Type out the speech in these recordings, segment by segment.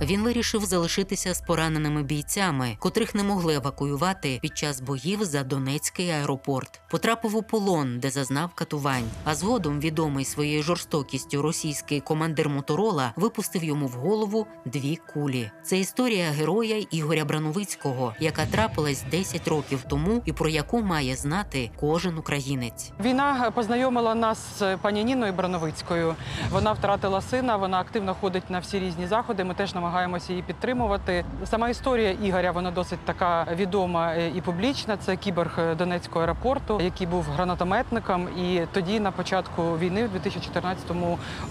Він вирішив залишитися з пораненими бійцями, котрих не могли евакуювати під час боїв за Донецький аеропорт. Потрапив у полон, де зазнав катувань. А згодом відомий своєю жорстокістю російський командир Моторола випустив йому в голову дві кулі. Це історія героя Ігоря Брановицького, яка трапилась 10 років тому і про яку має знати кожен українець. Війна познайомила нас з пані Ніною Брановицькою. Вона втратила сина, вона активно ходить на всі різні заходи. Ми теж намагаємося її підтримувати. Сама історія Ігоря вона досить така відома е, і публічна. Це кіборг Донецького аеропорту, який був гранатометником. І тоді, на початку війни, в 2014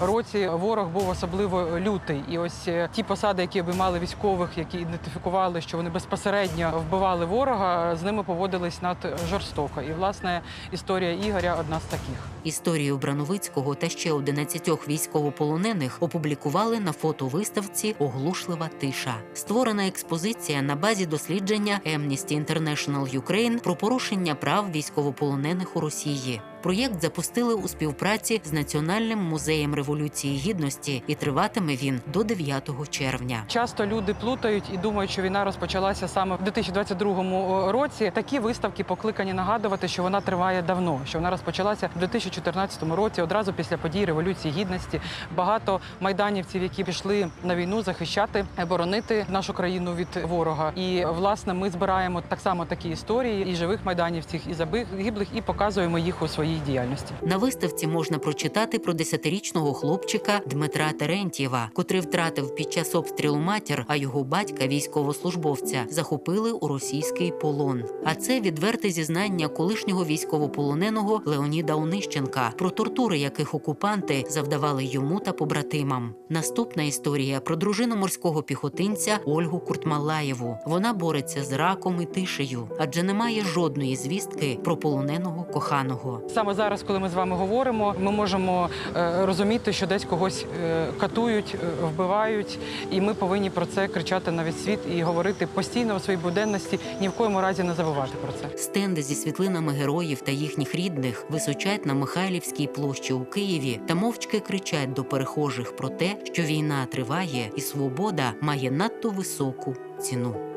році, ворог був особливо лютий. І ось е, ті посади, які обіймали військових, які ідентифікували, що вони безпосередньо вбивали ворога, з ними поводились над жорстоко. І власне історія Ігоря одна з таких. Історію Брановицького та ще 11 військовополонених опублікували на фотовиставці Оглушлива тиша. Створена експозиція на базі дослідження Amnesty International Ukraine про порушення прав військовополонених у Росії. Проєкт запустили у співпраці з Національним музеєм революції гідності, і триватиме він до 9 червня. Часто люди плутають і думають, що війна розпочалася саме в 2022 році. Такі виставки покликані нагадувати, що вона триває давно, що вона розпочалася в 2014 році, одразу після подій революції гідності. Багато майданівців, які пішли на війну захищати, боронити нашу країну від ворога. І власне ми збираємо так само такі історії і живих майданівців, і загиблих, і показуємо їх у своїй діяльності. На виставці можна прочитати про десятирічного хлопчика Дмитра Терентьєва, котрий втратив під час обстрілу матір, а його батька, військовослужбовця, захопили у російський полон. А це відверте зізнання колишнього військовополоненого Леоніда Онищенка про тортури, яких окупанти завдавали йому та побратимам. Наступна історія про дружину морського піхотинця Ольгу Куртмалаєву. Вона бореться з раком і тишею, адже немає жодної звістки про полоненого коханого. Саме зараз, коли ми з вами говоримо, ми можемо е, розуміти, що десь когось е, катують, е, вбивають, і ми повинні про це кричати на весь світ і говорити постійно у своїй буденності, ні в коєму разі не забувати про це. Стенди зі світлинами героїв та їхніх рідних височать на Михайлівській площі у Києві та мовчки кричать до перехожих про те, що війна триває і свобода має надто високу ціну.